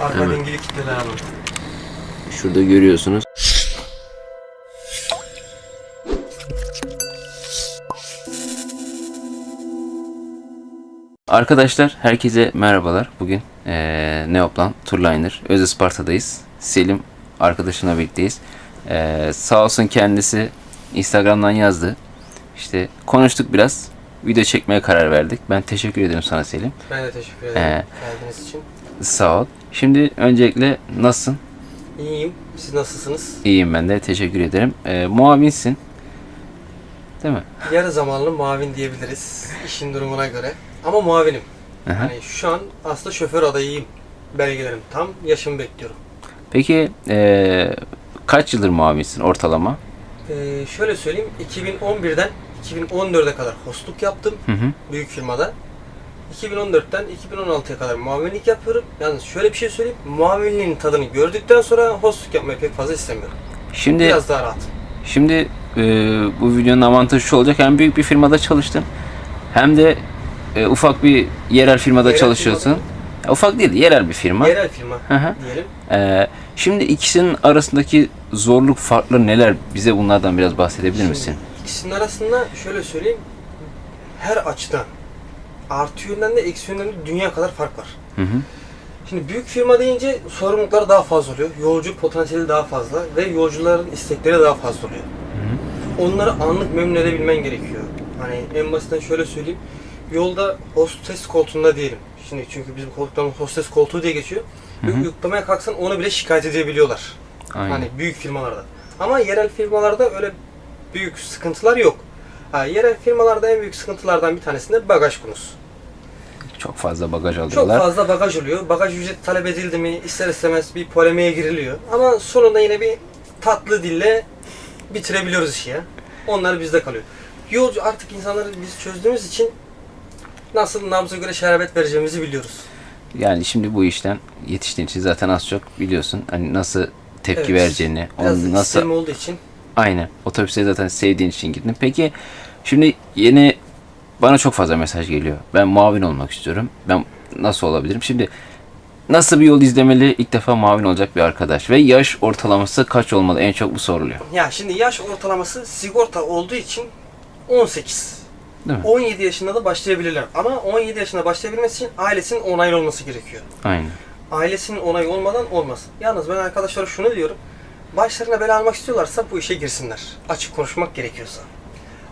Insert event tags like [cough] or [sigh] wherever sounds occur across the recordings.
Arka Evet. dengeli kitleler alın. Şurada görüyorsunuz. Arkadaşlar herkese merhabalar. Bugün eee Neoplan Turliner Öz Isparta'dayız. Selim arkadaşımla birlikteyiz. Eee sağ olsun kendisi Instagram'dan yazdı. İşte konuştuk biraz. Video çekmeye karar verdik. Ben teşekkür ederim sana Selim. Ben de teşekkür ederim Ee. geldiğiniz için. Sağ ol. Şimdi öncelikle nasılsın? İyiyim. Siz nasılsınız? İyiyim ben de. Teşekkür ederim. Eee muavinsin. Değil mi? Yarı zamanlı muavin diyebiliriz. işin durumuna göre. Ama muavinim. Hı. Hani şu an aslında şoför adayıyım. Belgelerim tam. Yaşımı bekliyorum. Peki eee, kaç yıldır muavinsin ortalama? Ee, şöyle söyleyeyim. 2011'den 2014'e kadar hostluk yaptım. Hı hı. Büyük firmada. 2014'ten 2016'ya kadar muavinlik yapıyorum. Yalnız şöyle bir şey söyleyeyim. Muavinliğin tadını gördükten sonra hostluk yapmayı pek fazla istemiyorum. Şimdi Biraz daha rahat. şimdi eee, bu videonun avantajı şu olacak. Hem büyük bir firmada çalıştın hem de eee, ufak bir yerel firmada Yerel çalışıyorsun. firma Ya, ufak değil, yerel bir firma. Yerel firma Hı hı. diyelim. Eee, şimdi ikisinin arasındaki zorluk farkları neler? Bize bunlardan biraz bahsedebilir Şimdi misin? İkisinin arasında şöyle söyleyeyim. Her açıdan artı yönden de eksi yönden de dünya kadar fark var. Hı hı. Şimdi büyük firma deyince sorumluluklar daha fazla oluyor. Yolcu potansiyeli daha fazla ve yolcuların istekleri daha fazla oluyor. Onları anlık memnun edebilmen gerekiyor. Hani en basitten şöyle söyleyeyim. Yolda hostes koltuğunda diyelim. Şimdi çünkü bizim koltuklarımız hostes koltuğu diye geçiyor. Hı hı. Yuklamaya kalksan onu bile şikayet edebiliyorlar. Aynen. Hani büyük firmalarda. Ama yerel firmalarda öyle büyük sıkıntılar yok. Ha, yerel firmalarda en büyük sıkıntılardan bir tanesi de bagaj konusu. Çok fazla bagaj Çok alıyorlar. fazla bagaj oluyor. Bagaj ücreti talep edildi mi ister istemez bir polemiğe giriliyor. Ama sonunda yine bir tatlı dille bitirebiliyoruz işi ya. Onlar bizde kalıyor. Yolcu artık insanları biz çözdüğümüz için nasıl nabza göre şerbet vereceğimizi biliyoruz. Yani şimdi bu işten yetiştiğin için zaten az çok biliyorsun. Hani nasıl tepki Evet. vereceğini, Biraz onu nasıl olduğu için Aynen. Otobüse zaten sevdiğin için gittin. Peki şimdi yeni bana çok fazla mesaj geliyor. Ben muavin olmak istiyorum. Ben nasıl olabilirim? Şimdi nasıl bir yol izlemeli ilk defa muavin olacak bir arkadaş ve yaş ortalaması kaç olmalı? En çok bu soruluyor. Ya şimdi yaş ortalaması sigorta olduğu için 18. Değil mi? 17 yaşında da başlayabilirler. Ama 17 yaşında başlayabilmesi için ailesinin onaylı olması gerekiyor. Aynen. Ailesinin onayı olmadan olmaz. Yalnız ben arkadaşlara şunu diyorum. Başlarına bela almak istiyorlarsa bu işe girsinler. Açık konuşmak gerekiyorsa.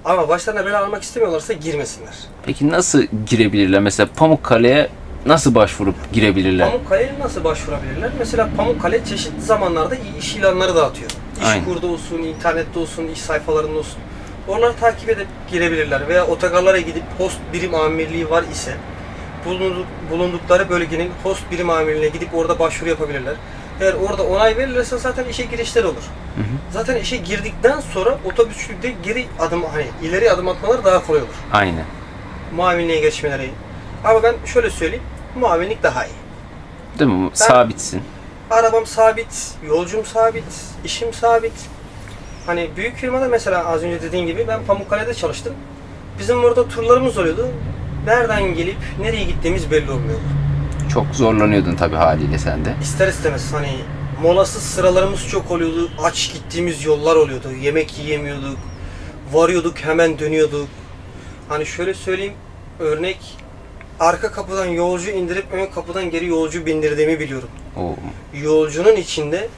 Ama başlarına bela almak istemiyorlarsa girmesinler. Peki nasıl girebilirler? Mesela Pamukkale'ye nasıl başvurup girebilirler? Pamukkale'ye nasıl başvurabilirler? Mesela Pamukkale çeşitli zamanlarda iş ilanları dağıtıyor. İş Aynen. kurda olsun, internette olsun, iş sayfalarında olsun. Oraları takip edip girebilirler. Veya otogarlara gidip host birim amirliği var ise bulunduk- bulundukları bölgenin host birim amirliğine gidip orada başvuru yapabilirler. Eğer orada onay verilirse zaten işe girişler olur. Hı hı. Zaten işe girdikten sonra otobüsçülükte geri adım hani ileri adım atmaları daha kolay olur. Aynen. Muavinliğe geçmeleri. Ama ben şöyle söyleyeyim. Muavinlik daha iyi. Değil mi? Sabitsin. Arabam sabit, yolcum sabit, işim sabit. Hani büyük firmada mesela az önce dediğin gibi ben Pamukkale'de çalıştım. Bizim orada turlarımız oluyordu. Nereden gelip nereye gittiğimiz belli olmuyordu. Çok zorlanıyordun tabii haliyle sen de. İster istemez hani molasız sıralarımız çok oluyordu. Aç gittiğimiz yollar oluyordu. Yemek yiyemiyorduk. Varıyorduk hemen dönüyorduk. Hani şöyle söyleyeyim örnek arka kapıdan yolcu indirip ön kapıdan geri yolcu bindirdiğimi biliyorum. Oo. yolcunun içinde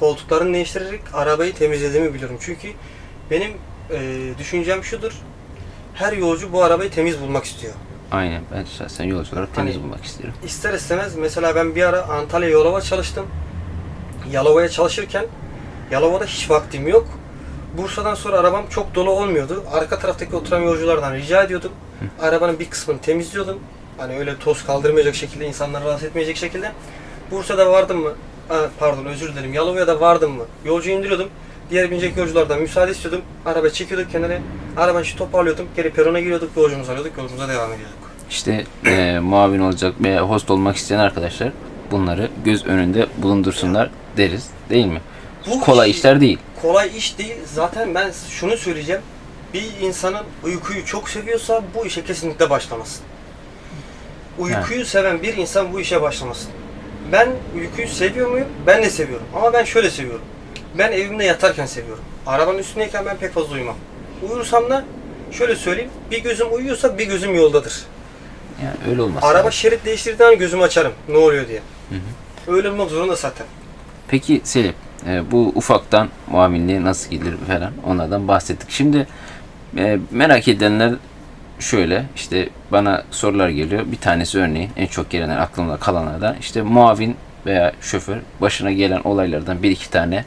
koltuklarını değiştirerek arabayı temizlediğimi biliyorum. Çünkü benim e, düşüncem şudur. Her yolcu bu arabayı temiz bulmak istiyor. Aynen. Ben şahsen yolcu olarak temiz Hani- bulmak istiyorum. İster istemez mesela ben bir ara Antalya Yalova çalıştım. Yalova'ya çalışırken Yalova'da hiç vaktim yok. Bursa'dan sonra arabam çok dolu olmuyordu. Arka taraftaki oturan yolculardan rica ediyordum. Arabanın bir kısmını temizliyordum. Hani öyle toz kaldırmayacak şekilde, insanları rahatsız etmeyecek şekilde. Bursa'da vardım mı? Aa, pardon özür dilerim. Yalova'ya da vardım mı? Yolcu indiriyordum. Diğer binecek yolculardan müsaade istiyordum. Araba çekiyorduk kenara. Arabanın şu toparlıyordum. Geri perona giriyorduk. Yolcumuzu alıyorduk. Yolcumuza devam ediyorduk. İşte e, muavin olacak veya host olmak isteyen arkadaşlar bunları göz önünde bulundursunlar deriz değil mi? Bu Kolay iş- işler değil. kolay iş değil. Zaten ben şunu söyleyeceğim. Bir insanın uykuyu çok seviyorsa bu işe kesinlikle başlamasın. Uykuyu seven bir insan bu işe başlamasın. Ben uykuyu seviyor muyum? Ben de seviyorum. Ama ben şöyle seviyorum. Ben evimde yatarken seviyorum. Arabanın üstündeyken ben pek fazla uyumam. Uyursam da şöyle söyleyeyim. Bir gözüm uyuyorsa bir gözüm yoldadır. Yani öyle olmaz. Araba şerit değiştirdiği an gözümü açarım. Ne oluyor diye. Öyle olmak zorunda zaten. Peki Selim, e, bu ufaktan muavinliğe nasıl gelir falan onlardan bahsettik. Şimdi e, merak edenler şöyle işte bana sorular geliyor. Bir tanesi örneğin en çok gelenler aklımda kalanlardan işte muavin veya şoför başına gelen olaylardan bir iki tane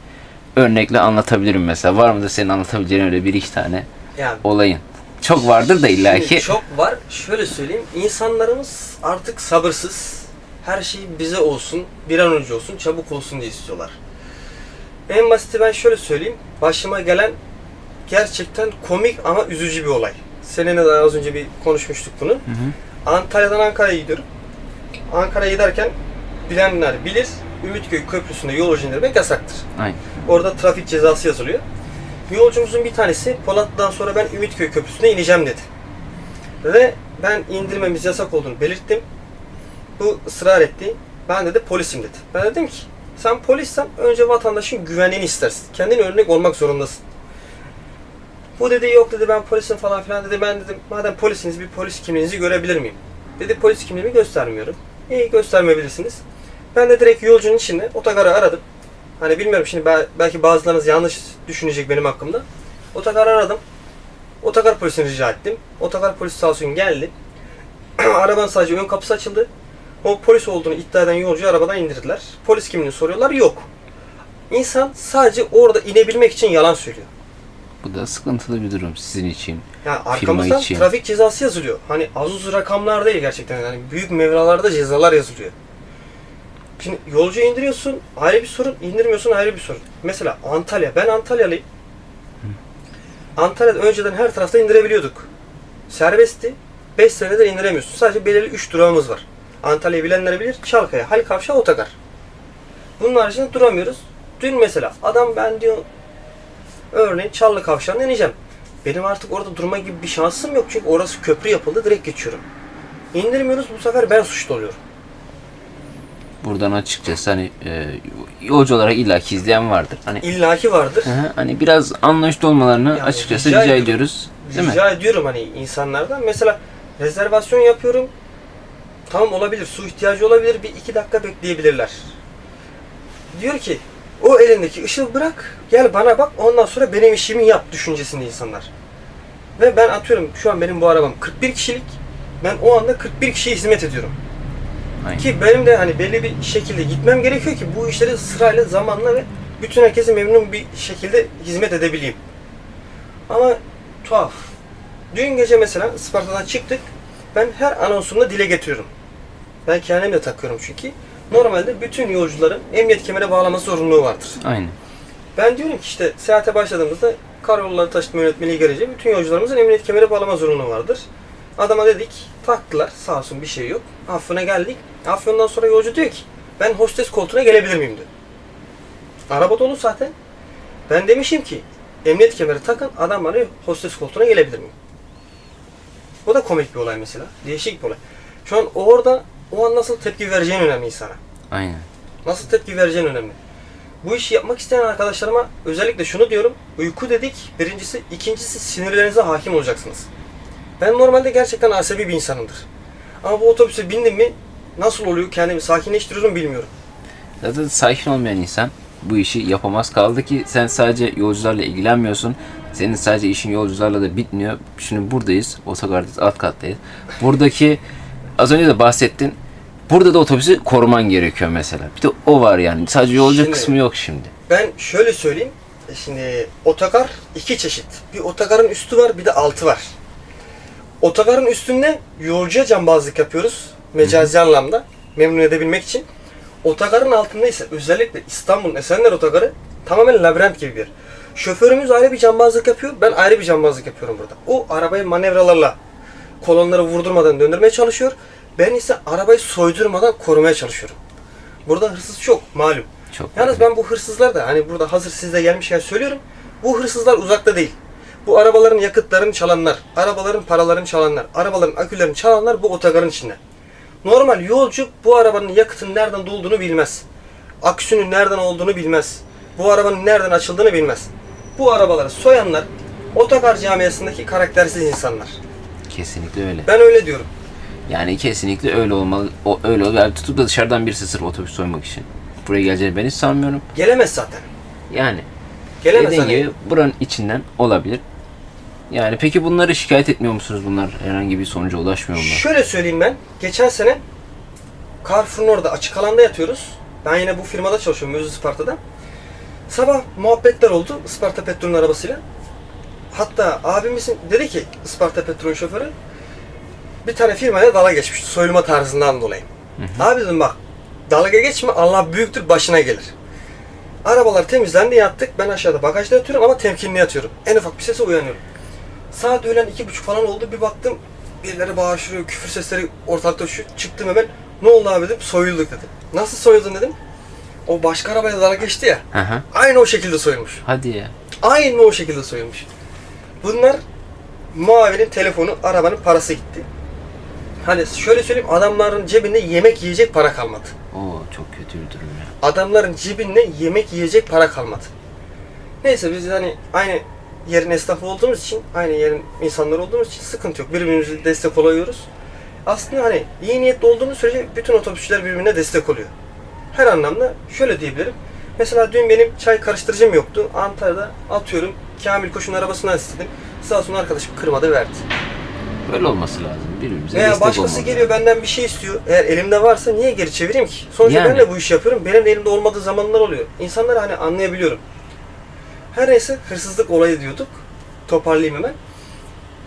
örnekle anlatabilirim mesela. Var mıdır senin anlatabileceğin öyle bir iki tane Yani olayın? Çok vardır da illaki. Şimdi çok var. Şöyle söyleyeyim. İnsanlarımız artık sabırsız. Her şey bize olsun, bir an önce olsun, çabuk olsun diye istiyorlar. En basiti ben şöyle söyleyeyim. Başıma gelen gerçekten komik ama üzücü bir olay. Seninle de az önce bir konuşmuştuk bunu. Hı hı. Antalya'dan Ankara'ya gidiyorum. Ankara'ya giderken bilenler bilir. Ümitköy Köprüsü'nde yolcu indirmek yasaktır. Aynen. Orada trafik cezası yazılıyor. Yolcumuzun bir tanesi Polat'tan sonra ben Ümitköy Köprüsü'ne ineceğim dedi. Ve ben indirmemiz yasak olduğunu belirttim. Bu ısrar etti. Ben dedi polisim dedi. Ben dedim ki sen polissen önce vatandaşın güvenliğini istersin. Kendine örnek olmak zorundasın. Bu dedi yok dedi ben polisim falan filan dedi. Ben dedim madem polisiniz bir polis kimliğinizi görebilir miyim? Dedi polis kimliğimi göstermiyorum. İyi göstermeyebilirsiniz. Ben de direkt yolcunun içinde otogarı aradım. Hani bilmiyorum şimdi bel- belki bazılarınız yanlış düşünecek benim hakkımda. Otogarı aradım. Otogar polisini rica ettim. Otogar polisi sağ olsun geldi. [clears throat] Arabanın sadece ön kapısı açıldı. O polis olduğunu iddia eden yolcuyu arabadan indirdiler. Polis kimliğini soruyorlar. Yok. İnsan sadece orada inebilmek için yalan söylüyor. Bu da sıkıntılı bir durum sizin için. Yani arkamızdan için. trafik cezası yazılıyor. Hani az uz rakamlar değil gerçekten. Yani büyük mevralarda cezalar yazılıyor. Şimdi yolcu indiriyorsun ayrı bir sorun, indirmiyorsun ayrı bir sorun. Mesela Antalya, ben Antalyalıyım. Antalya'da önceden her tarafta indirebiliyorduk. Serbestti. 5 senedir indiremiyorsun. Sadece belirli 3 durağımız var. Antalya'yı bilenler bilir. Çalkaya, Halikavşa, Otogar. Bunun haricinde duramıyoruz. Dün mesela adam ben diyor örneğin Çallı Kavşağı'na ineceğim. Benim artık orada durma gibi bir şansım yok çünkü orası köprü yapıldı direkt geçiyorum. İndirmiyoruz bu sefer ben suçlu oluyorum. Buradan açıkçası hani e, yolcu olarak illaki izleyen vardır. Hani İllaki vardır. Hı hı, hani biraz anlayışlı olmalarını Yani açıkçası rica rica, ediyoruz. Değil mi? Rica ediyorum hani insanlardan. Mesela rezervasyon yapıyorum. Tamam olabilir. Su ihtiyacı olabilir. Bir iki dakika bekleyebilirler. Diyor ki o elindeki ışığı bırak. Gel bana bak. Ondan sonra benim işimi yap düşüncesinde insanlar. Ve ben atıyorum şu an benim bu arabam 41 kişilik. Ben o anda 41 kişiye hizmet ediyorum. Aynen. Ki benim de hani belli bir şekilde gitmem gerekiyor ki bu işleri sırayla zamanla ve bütün herkese memnun bir şekilde hizmet edebileyim. Ama tuhaf. Dün gece mesela Isparta'dan çıktık. Ben her anonsumda dile getiriyorum. Ben kendim de takıyorum çünkü. Normalde bütün yolcuların emniyet kemere bağlaması zorunluluğu vardır. Aynen. Ben diyorum ki işte seyahate başladığımızda karayolları taşıtma yönetmeliği gereği bütün yolcularımızın emniyet kemeri bağlama zorunluluğu vardır. Adama dedik, taktılar. Sağ olsun bir şey yok. Afyon'a geldik. Afyon'dan sonra yolcu diyor ki, ben hostes koltuğuna gelebilir miyim diyor. Araba dolu zaten. Ben demişim ki, emniyet kemeri takın, adam bana hostes koltuğuna gelebilir miyim? Bu da komik bir olay mesela. Değişik bir olay. Şu an orada, o an nasıl tepki vereceğin önemli insana. Aynen. Nasıl tepki vereceğin önemli. Bu işi yapmak isteyen arkadaşlarıma özellikle şunu diyorum. Uyku dedik. Birincisi. ikincisi sinirlerinize hakim olacaksınız. Ben normalde gerçekten asabi bir insanımdır. Ama bu otobüse bindim mi nasıl oluyor kendimi sakinleştiriyorum bilmiyorum. Zaten sakin olmayan insan bu işi yapamaz. Kaldı ki sen sadece yolcularla ilgilenmiyorsun. Senin sadece işin yolcularla da bitmiyor. Şimdi buradayız. Otogardayız. Alt kattayız. Buradaki az önce de bahsettin. Burada da otobüsü koruman gerekiyor mesela. Bir de o var yani. Sadece yolcu Şimdi- kısmı yok şimdi. Ben şöyle söyleyeyim. E Şimdi otogar iki çeşit. Bir otogarın üstü var bir de altı var. Otogarın üstünde yolcuya cambazlık yapıyoruz. Mecazi anlamda. Memnun edebilmek için. Otogarın altında ise özellikle İstanbul'un Esenler Otogarı tamamen labirent gibi bir yer. Şoförümüz ayrı bir cambazlık yapıyor. Ben ayrı bir cambazlık yapıyorum burada. O arabayı manevralarla kolonları vurdurmadan döndürmeye çalışıyor. Ben ise arabayı soydurmadan korumaya çalışıyorum. Burada hırsız çok malum. Çok Yalnız ben bu hırsızlar da hani burada hazır sizde gelmişken söylüyorum. Bu hırsızlar uzakta değil. Bu arabaların yakıtlarını çalanlar, arabaların paralarını çalanlar, arabaların akülerini çalanlar bu otogarın içinde. Normal yolcu bu arabanın yakıtının nereden dolduğunu bilmez. Aküsünün nereden olduğunu bilmez. Bu arabanın nereden açıldığını bilmez. Bu arabaları soyanlar otogar camiasındaki karaktersiz insanlar. Kesinlikle öyle. Ben öyle diyorum. Yani kesinlikle öyle olmalı. O öyle olmalı. Yani tutup da dışarıdan birisi sırf otobüs soymak için. Buraya geleceğini ben hiç sanmıyorum. Gelemez zaten. Yani Gelemez dediğin hani. gibi buranın içinden olabilir. Yani peki bunları şikayet etmiyor musunuz? Bunlar herhangi bir sonuca ulaşmıyor mu? Şöyle söyleyeyim ben. Geçen sene Carrefour'un orada açık alanda yatıyoruz. Ben yine bu firmada çalışıyorum Mözü Isparta'da. Sabah muhabbetler oldu Isparta Petrol'ün arabasıyla. Hatta abimizin dedi ki Isparta Petrol'ün şoförü bir tane firmaya dala geçmişti soyulma tarzından dolayı. Abi dedim bak dalga geçme Allah büyüktür başına gelir. Arabalar temizlendi yattık. Ben aşağıda bagajda yatıyorum ama temkinli yatıyorum. En ufak bir sese uyanıyorum. Saat öğlen iki buçuk falan oldu. Bir baktım birileri bağırışıyor, küfür sesleri ortalıkta şu. Çıktım hemen. Ne oldu abi dedim. Soyulduk dedim. Nasıl soyuldun dedim. O başka arabayla dalga geçti ya. Hı. Aynı o şekilde soyulmuş. Hadi ya. Aynı o şekilde soyulmuş. Bunlar muavinin telefonu, arabanın parası gitti. Hani şöyle söyleyeyim adamların cebinde yemek yiyecek para kalmadı. Oo çok kötü bir durum ya. Adamların cebinde yemek yiyecek para kalmadı. Neyse biz hani aynı yerin esnafı olduğumuz için, aynı yerin insanları olduğumuz için sıkıntı yok. Birbirimize destek oluyoruz. Aslında hani iyi niyetli olduğumuz sürece bütün otobüsçüler birbirine destek oluyor. Her anlamda şöyle diyebilirim. Mesela dün benim çay karıştırıcım yoktu. Antalya'da atıyorum Kamil Koç'un arabasından istedim. Sağ olsun arkadaşım kırmadı verdi. Böyle olması lazım. Birbirimize Veya destek başkası olmalı. geliyor benden bir şey istiyor. Eğer elimde varsa niye geri çevireyim ki? Sonuçta Yani. ben de bu işi yapıyorum. Benim de elimde olmadığı zamanlar oluyor. İnsanları hani anlayabiliyorum. Her neyse hırsızlık olayı diyorduk. Toparlayayım hemen.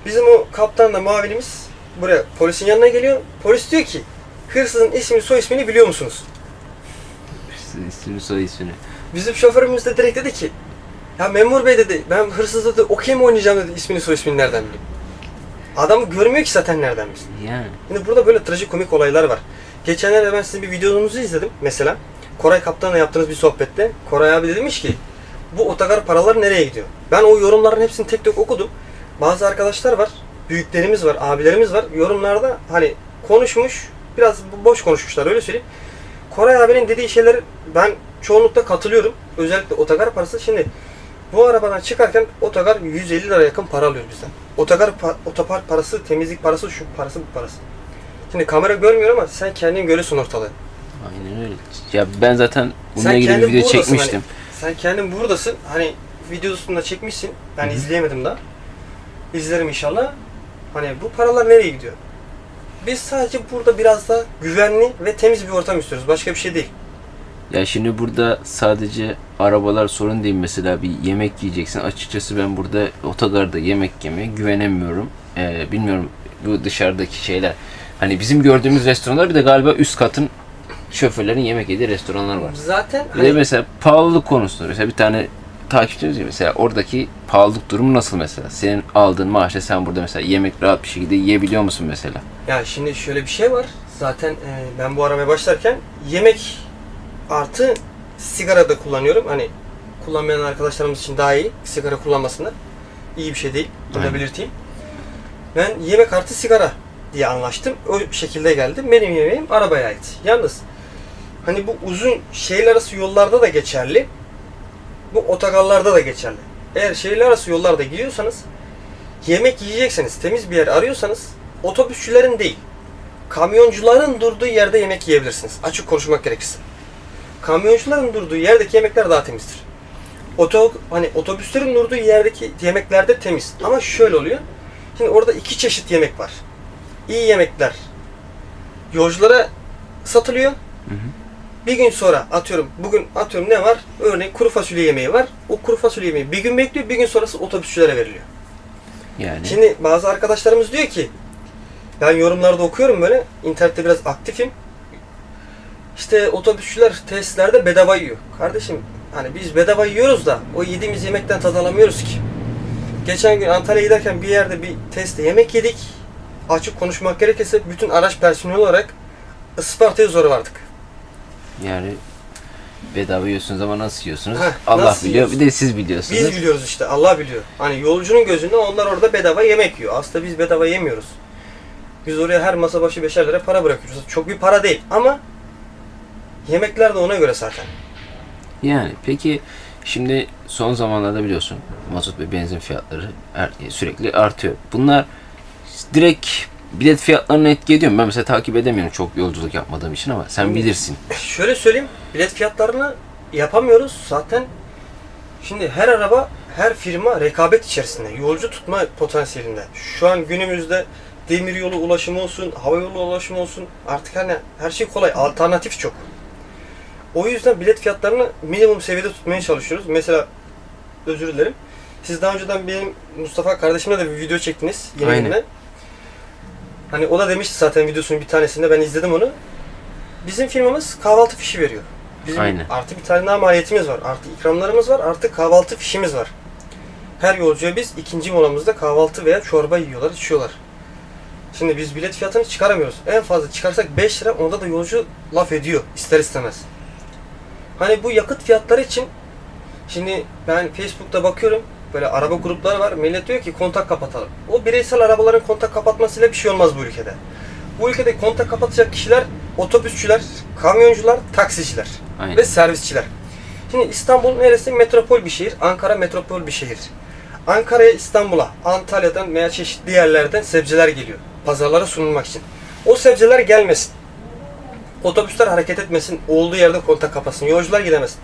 Bizim o kaptanla muavinimiz buraya polisin yanına geliyor. Polis diyor ki hırsızın ismini soy ismini biliyor musunuz? İsmini soy ismini. Bizim şoförümüz de direkt dedi ki ya memur bey dedi ben hırsız dedi okey mi oynayacağım dedi ismini soy ismini nereden bileyim. Adam görmüyor ki zaten nereden bilsin. Yani. Şimdi burada böyle trajikomik olaylar var. Geçenlerde ben sizin bir videonuzu izledim mesela. Koray Kaptan'la yaptığınız bir sohbette. Koray abi demiş ki bu otogar paraları nereye gidiyor? Ben o yorumların hepsini tek tek okudum. Bazı arkadaşlar var, büyüklerimiz var, abilerimiz var. Yorumlarda hani konuşmuş, biraz boş konuşmuşlar öyle söyleyeyim. Koray abinin dediği şeyler ben çoğunlukla katılıyorum. Özellikle otogar parası. Şimdi bu arabadan çıkarken otogar 150 lira yakın para alıyor bizden. Otogar pa- otopark parası, temizlik parası, şu parası, bu parası. Şimdi kamera görmüyor ama sen kendin görüyorsun ortalığı. Aynen öyle. Ya ben zaten bununla ilgili bir video buradasın çekmiştim. Sen kendin buradasın. Hani videosunu da çekmişsin. Ben izleyemedim daha. İzlerim inşallah. Hani bu paralar nereye gidiyor? Biz sadece burada biraz da güvenli ve temiz bir ortam istiyoruz. Başka bir şey değil. Ya şimdi burada sadece arabalar sorun değil mesela bir yemek yiyeceksin. Açıkçası ben burada otogarda yemek yemeye güvenemiyorum. Ee, bilmiyorum bu dışarıdaki şeyler. Hani bizim gördüğümüz restoranlar bir de galiba üst katın şoförlerin yemek yediği restoranlar var. Zaten hani mesela pahalılık konusunda mesela bir tane takipçimiz gibi mesela oradaki pahalılık durumu nasıl mesela? Senin aldığın maaşla sen burada mesela yemek rahat bir şekilde yiyebiliyor musun mesela? Ya şimdi şöyle bir şey var. Zaten e, ben bu aramaya başlarken yemek artı sigara da kullanıyorum. Hani kullanmayan arkadaşlarımız için daha iyi. Sigara kullanmasınlar. İyi bir şey değil. Bunu da belirteyim. Ben yemek artı sigara diye anlaştım. O şekilde geldim. Benim yemeğim arabaya ait. Yalnız hani bu uzun şehirler arası yollarda da geçerli. Bu otogarlarda da geçerli. Eğer şehirler arası yollarda gidiyorsanız yemek yiyecekseniz, temiz bir yer arıyorsanız otobüsçülerin değil, kamyoncuların durduğu yerde yemek yiyebilirsiniz. Açık konuşmak gerekirse. Kamyoncuların durduğu yerdeki yemekler daha temizdir. Oto, hani otobüslerin durduğu yerdeki yemekler de temiz. Ama şöyle oluyor. Şimdi orada iki çeşit yemek var. İyi yemekler yolculara satılıyor. Bir gün sonra atıyorum, bugün atıyorum ne var? Örneğin kuru fasulye yemeği var. O kuru fasulye yemeği bir gün bekliyor, bir gün sonrası otobüsçülere veriliyor. Yani Şimdi bazı arkadaşlarımız diyor ki ben yorumlarda okuyorum böyle internette biraz aktifim. İşte otobüsçüler tesislerde bedava yiyor. Kardeşim hani biz bedava yiyoruz da o yediğimiz yemekten tad alamıyoruz ki. Geçen gün Antalya'ya giderken bir yerde bir testte yemek yedik. Açık konuşmak gerekirse bütün araç personeli olarak Isparta'ya zor vardık. Yani bedava yiyorsunuz ama nasıl yiyorsunuz? Heh, Allah nasıl biliyor. yiyorsun? Bir de siz biliyorsunuz. Biz biliyoruz işte Allah biliyor. Hani yolcunun gözünde onlar orada bedava yemek yiyor. Aslında biz bedava yemiyoruz. Biz oraya her masa başı beşer lira para bırakıyoruz. Çok bir para değil ama yemekler de ona göre zaten. Yani peki şimdi son zamanlarda biliyorsun mazot ve benzin fiyatları her, sürekli artıyor. Bunlar direkt bilet fiyatlarına etki ediyor mu? Ben mesela takip edemiyorum çok yolculuk yapmadığım için ama sen bilirsin. Şöyle söyleyeyim, bilet fiyatlarını yapamıyoruz zaten. Şimdi her araba, her firma rekabet içerisinde, yolcu tutma potansiyelinde. Şu an günümüzde demir yolu ulaşımı olsun, hava yolu ulaşımı olsun artık hani her şey kolay, alternatif çok. O yüzden bilet fiyatlarını minimum seviyede tutmaya çalışıyoruz. Mesela özür dilerim. Siz daha önceden benim Mustafa kardeşimle de bir video çektiniz. Günde. Hani o da demişti zaten videosunun bir tanesinde ben izledim onu. Bizim firmamız kahvaltı fişi veriyor. Bizim Aynen. artı bir tane daha maliyetimiz var. Artı ikramlarımız var. Artı kahvaltı fişimiz var. Her yolcuya biz ikinci molamızda kahvaltı veya çorba yiyorlar, içiyorlar. Şimdi biz bilet fiyatını çıkaramıyoruz. En fazla çıkarsak 5 lira onda da yolcu laf ediyor ister istemez. Hani bu yakıt fiyatları için şimdi ben Facebook'ta bakıyorum böyle araba grupları var. Millet diyor ki kontak kapatalım. O bireysel arabaların kontak kapatmasıyla bir şey olmaz bu ülkede. Bu ülkede kontak kapatacak kişiler otobüsçüler, kamyoncular, taksiciler Aynen. ve servisçiler. Şimdi İstanbul neresi? Metropol bir şehir. Ankara metropol bir şehir. Ankara'ya, İstanbul'a, Antalya'dan veya çeşitli yerlerden sebzeler geliyor. Pazarlara sunulmak için. O sebzeler gelmesin. Otobüsler hareket etmesin. Olduğu yerde kontak kapatsın. Yolcular gidemesin.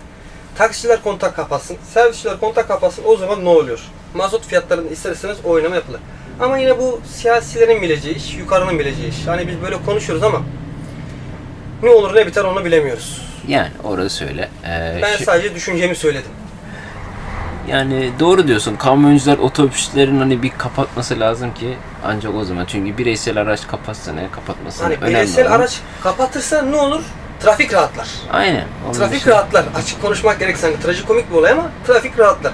Taksiciler kontak kapatsın. Servisçiler kontak kapatsın. O zaman ne oluyor? Mazot fiyatlarında ister istemez oynama yapılır. Ama yine bu siyasilerin bileceği iş, yukarının bileceği iş. Hani biz böyle konuşuyoruz ama ne olur ne biter onu bilemiyoruz. Yani orası öyle. Ee, Ben şu- sadece düşüncemi söyledim. yani doğru diyorsun. Kamyoncular otobüslerin hani bir kapatması lazım ki ancak o zaman. Çünkü bireysel araç kapatsa ne kapatmasa ne Hani önemli bireysel olan- araç kapatırsa ne olur? Trafik rahatlar. Aynen. Trafik dışında- rahatlar. Açık konuşmak gerekirse hani trajikomik bir olay ama trafik rahatlar.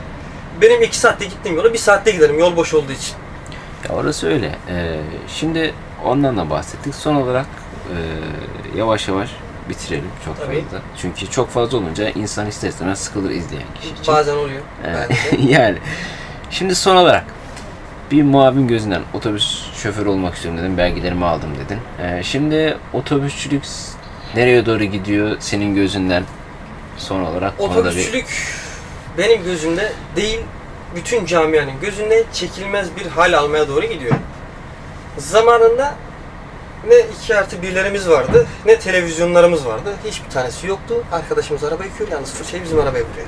Benim iki saatte gittiğim yola bir saatte giderim yol boş olduğu için. Ya orası öyle. Ee, şimdi ondan da bahsettik. Son olarak e, yavaş yavaş bitirelim çok Tabii. fazla. Çünkü çok fazla olunca insan ister istemez sıkılır izleyen kişi için. Bazen oluyor. Ee, [laughs] yani şimdi son olarak bir muavin gözünden otobüs şoförü olmak istiyorum dedim. Belgelerimi aldım dedin. Ee, şimdi otobüsçülük nereye doğru gidiyor senin gözünden? Son olarak da bir Otobüsçülük benim gözümde değil, bütün camianın gözünde çekilmez bir hal almaya doğru gidiyor. Zamanında ne iki artı birlerimiz vardı, ne televizyonlarımız vardı. Hiçbir tanesi yoktu. Arkadaşımız araba yıkıyor, yalnız fırçayı bizim arabaya vuruyor.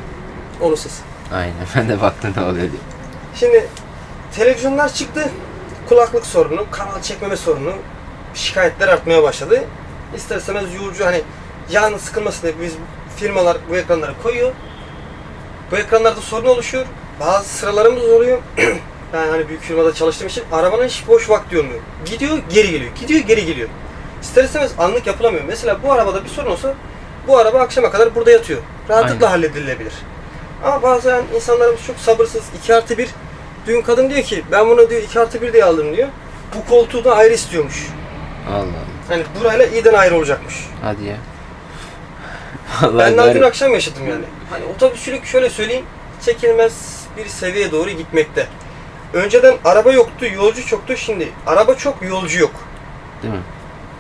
Onun sesi. aynen ben de baktım ne oluyor diye. Şimdi televizyonlar çıktı. Kulaklık sorunu, kanal çekmeme sorunu, şikayetler artmaya başladı. İster istemez yolcu hani canı sıkılmasın diye biz firmalar bu ekranları koyuyor. Bu ekranlarda sorun oluşuyor. Bazı sıralarımız oluyor. [clears throat] ben hani büyük firmada çalıştığım için arabanın hiç boş vakti olmuyor. Gidiyor geri geliyor. Gidiyor geri geliyor. İster istemez anlık yapılamıyor. Mesela bu arabada bir sorun olsa bu araba akşama kadar burada yatıyor. Rahatlıkla Aynen. halledilebilir. Ama bazen insanlarımız çok sabırsız. 2 artı 1. Dün kadın diyor ki ben bunu diyor 2 artı 1 diye aldım diyor. Bu koltuğu da ayrı istiyormuş. Allah. Hani burayla iyiden ayrı olacakmış. Hadi ya. [laughs] Vallahi Ben daha dün akşam yaşadım yani. Hani otobüsçülük şöyle söyleyeyim çekilmez bir seviyeye doğru gitmekte. Önceden araba yoktu, yolcu çoktu. Şimdi araba çok, yolcu yok. Değil mi?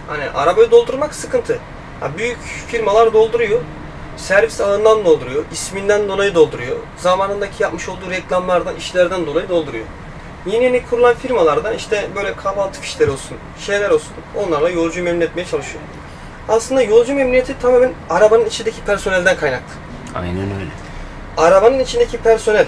Hani arabayı doldurmak sıkıntı. Ha, büyük firmalar dolduruyor. Servis ağından dolduruyor. isminden dolayı dolduruyor. Zamanındaki yapmış olduğu reklamlardan, işlerden dolayı dolduruyor. Yeni yeni kurulan firmalardan işte böyle kahvaltı fişleri olsun, şeyler olsun. Onlarla yolcuyu memnun etmeye çalışıyor. Aslında yolcu memnuniyeti tamamen arabanın içindeki personelden kaynaklı. Aynen öyle. Arabanın içindeki personel.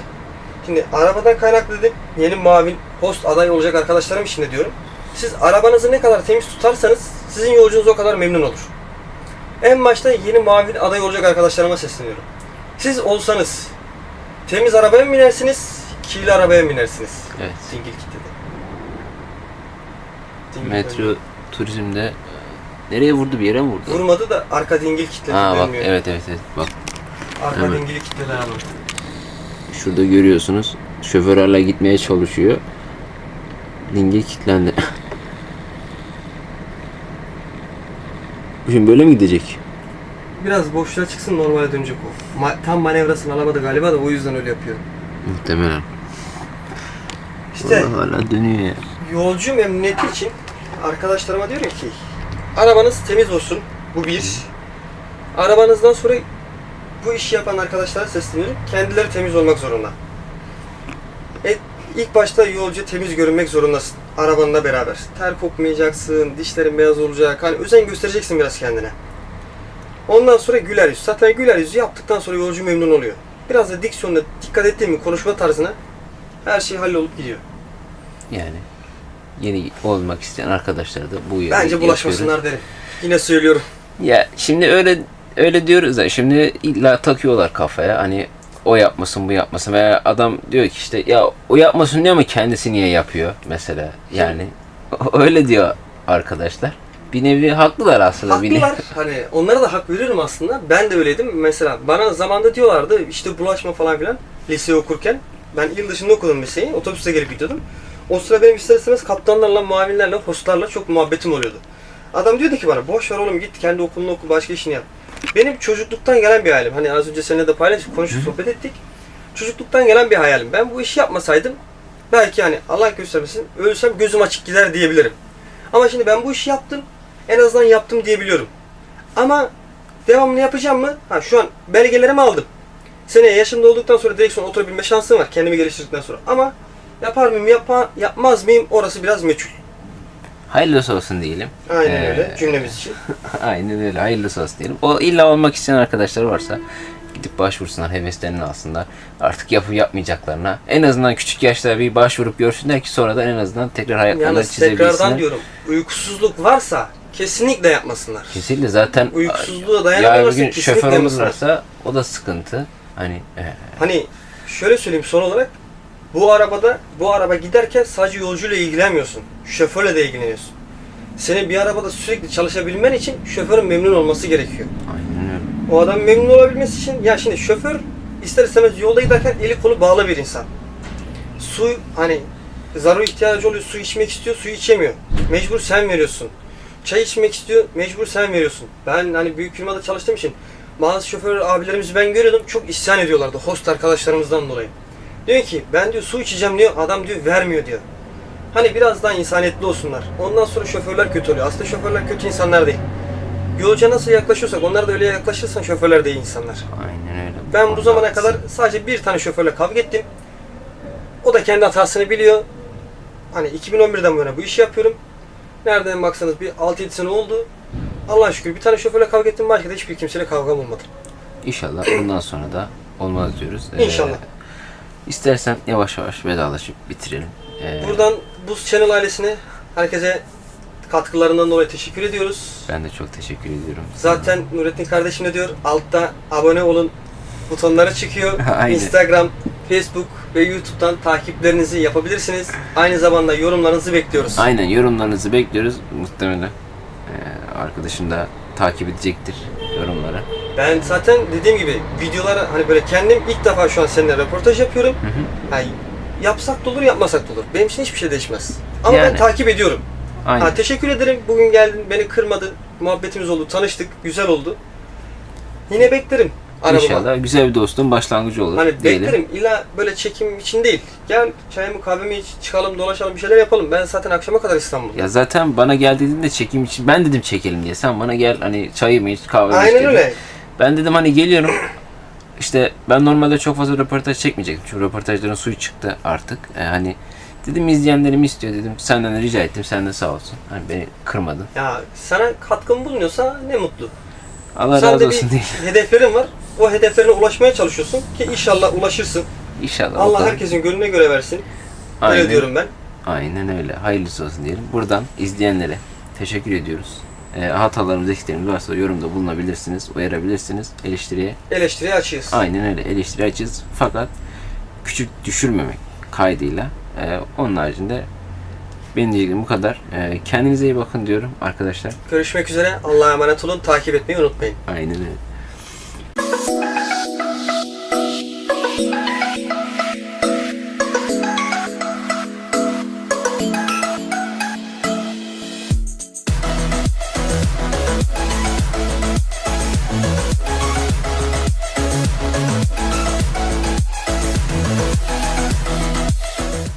Şimdi arabadan kaynaklı dedim. Yeni mavin host aday olacak arkadaşlarım için de diyorum. Siz arabanızı ne kadar temiz tutarsanız sizin yolcunuz o kadar memnun olur. En başta yeni mavin aday olacak arkadaşlarıma sesleniyorum. Siz olsanız temiz arabaya mı binersiniz, kirli arabaya binersiniz? Evet. Dingil. Dingil Metro turizmde nereye vurdu bir yere mi vurdu? Vurmadı da arka dingil kitledi Ha bak evet evet evet bak Arka Evet. dingili kitledi abi. şurada görüyorsunuz şoför hala gitmeye çalışıyor. Dingil kilitlendi. Şimdi böyle mi gidecek? Biraz boşluğa çıksın normale dönecek o. Ma- tam manevrasını alamadı galiba da o yüzden öyle yapıyor. Muhtemelen. İşte Allah hala dönüyor ya. yolcu memnuniyeti için arkadaşlarıma diyorum ki arabanız temiz olsun. Bu bir. Arabanızdan sonra bu işi yapan arkadaşlara sesleniyorum. Kendileri temiz olmak zorunda. E, ilk başta yolcu temiz görünmek zorundasın. Arabanla beraber. Ter kokmayacaksın, dişlerin beyaz olacak. Hani özen göstereceksin biraz kendine. Ondan sonra güler yüz. Zaten güler yüzü yaptıktan sonra yolcu memnun oluyor. Biraz da diksiyonuna dikkat ettiğin mi konuşma tarzına her şey hallolup gidiyor. Yani yeni olmak isteyen arkadaşlar da bu yolu Bence yapıyoruz. bulaşmasınlar derim. Yine söylüyorum. Ya şimdi öyle öyle diyoruz da şimdi illa takıyorlar kafaya hani o yapmasın bu yapmasın veya adam diyor ki işte ya o yapmasın diyor ama kendisi niye yapıyor mesela yani [laughs] öyle diyor arkadaşlar. Bir nevi haklılar aslında. Haklılar. Hani onlara da hak veririm aslında. Ben de öyleydim. Mesela bana zamanda diyorlardı işte bulaşma falan filan lise okurken. Ben il dışında okudum liseyi. Otobüste gelip gidiyordum. O sıra benim ister istemez kaptanlarla, muavinlerle, hostlarla çok muhabbetim oluyordu. Adam diyordu ki bana boş ver oğlum git kendi okulunu oku başka işini yap. Benim çocukluktan gelen bir hayalim. Hani az önce seninle de paylaştık, konuştuk, sohbet ettik. Çocukluktan gelen bir hayalim. Ben bu işi yapmasaydım belki hani Allah göstermesin ölsem gözüm açık gider diyebilirim. Ama şimdi ben bu işi yaptım. En azından yaptım diyebiliyorum. Ama devamını yapacağım mı? Ha şu an belgelerimi aldım. Seneye yaşımda olduktan sonra direksiyon oturabilme şansım var kendimi geliştirdikten sonra. Ama yapar mıyım, yapa, yapmaz mıyım orası biraz meçhul. Hayırlısı olsun diyelim. Aynen Ee, öyle cümlemiz için. [laughs] Aynen öyle. Hayırlısı olsun diyelim. O illa olmak isteyen arkadaşlar varsa gidip başvursunlar, heveslerini alsınlar. Artık yapıp yapmayacaklarına. En azından küçük yaşta bir başvurup görsünler ki sonradan en azından tekrar hayatlarını Yalnız tekrardan çizebilsinler. diyorum uykusuzluk varsa kesinlikle yapmasınlar. Kesinlikle zaten Uykusuzluğa yarın dayanamıyorlarsa bir gün kesinlikle şoför yapmasınlar. olurlarsa o da sıkıntı. Hani e, Hani şöyle söyleyeyim son olarak bu arabada bu araba giderken sadece yolcuyla ilgilenmiyorsun. Şoförle de ilgileniyorsun. Senin bir arabada sürekli çalışabilmen için şoförün memnun olması gerekiyor. aynen öyle. O adam memnun olabilmesi için ya şimdi şoför ister istemez yolda giderken eli kolu bağlı bir insan. Su hani zaruri ihtiyacı oluyor su içmek istiyor su içemiyor. Mecbur sen veriyorsun. Çay içmek istiyor mecbur sen veriyorsun. Ben hani büyük firmada çalıştığım için bazı şoför abilerimizi ben görüyordum çok isyan ediyorlardı host arkadaşlarımızdan dolayı. Diyor ki ben diyor su içeceğim diyor adam diyor vermiyor diyor. Hani biraz daha insaniyetli olsunlar. Ondan sonra şoförler kötü oluyor. Aslında şoförler kötü insanlar değil. Yolcuya nasıl yaklaşıyorsak onlar da öyle yaklaşırsan şoförler de iyi insanlar. Aynen öyle. Ben bu zamana kadar sadece bir tane şoförle kavga ettim. O da kendi hatasını biliyor. Hani 2011'den bu yana bu işi yapıyorum. Nereden baksanız bir 6-7 sene oldu. Allah'a şükür bir tane şoförle kavga ettim. Başka da hiçbir kimseyle kavgam olmadı. İnşallah bundan sonra da olmaz diyoruz. Ee, İnşallah. istersen yavaş yavaş vedalaşıp bitirelim. Ee, Buradan Buz Channel ailesine herkese katkılarından dolayı teşekkür ediyoruz. ben de çok teşekkür ediyorum. Zaten Nurettin kardeşim de diyor altta abone olun butonları çıkıyor. [laughs] Aynen. Instagram, Facebook ve YouTube'dan takiplerinizi yapabilirsiniz. Aynı zamanda yorumlarınızı bekliyoruz. Aynen yorumlarınızı bekliyoruz. Muhtemelen ee, arkadaşım da takip edecektir yorumları. Ben zaten dediğim gibi videoları hani böyle kendim ilk defa şu an seninle röportaj yapıyorum. Hı hı. Yani yapsak da olur yapmasak da olur. Benim için hiçbir şey değişmez. Ama ben Yani. takip ediyorum. Aynen. Ha, teşekkür ederim. Bugün geldin, beni kırmadın. Muhabbetimiz oldu, tanıştık. Güzel oldu. Yine beklerim arabama. İnşallah güzel bir dostluğun başlangıcı olur Hani diyelim. beklerim. İlla böyle çekim için değil. Gel çayımı kahvemi iç, çıkalım dolaşalım bir şeyler yapalım. Ben zaten akşama kadar İstanbul'da. Ya zaten bana gel dediğinde çekim için ben dedim çekelim diye. Sen bana gel hani çayımı iç kahvemi iç Aynen dedin. öyle. Ben dedim hani geliyorum. İşte ben normalde çok fazla röportaj çekmeyecektim. Çünkü röportajların suyu çıktı artık. E, hani dedim izleyenlerim istiyor dedim. Senden de rica ettim. Sen de sağ olsun. Hani beni kırmadın. Ya sana katkım bulunuyorsa ne mutlu. Allah Sen razı de olsun bir diye. hedeflerin var. O hedeflerine ulaşmaya çalışıyorsun ki inşallah ulaşırsın. İnşallah. Allah da- herkesin gönlüne göre versin. Aynen. Öyle diyorum ben. Aynen öyle. Hayırlısı olsun diyelim. Buradan izleyenlere teşekkür ediyoruz. E, hatalarımız, eksiklerimiz varsa yorumda bulunabilirsiniz, uyarabilirsiniz. Eleştiriye Eleştiriye açığız. aynen öyle eleştiri açız. Fakat küçük düşürmemek kaydıyla. E, onun haricinde benim diyeceğim bu kadar. E, kendinize iyi bakın diyorum arkadaşlar. Görüşmek üzere. Allah'a emanet olun. Takip etmeyi unutmayın. Aynen öyle.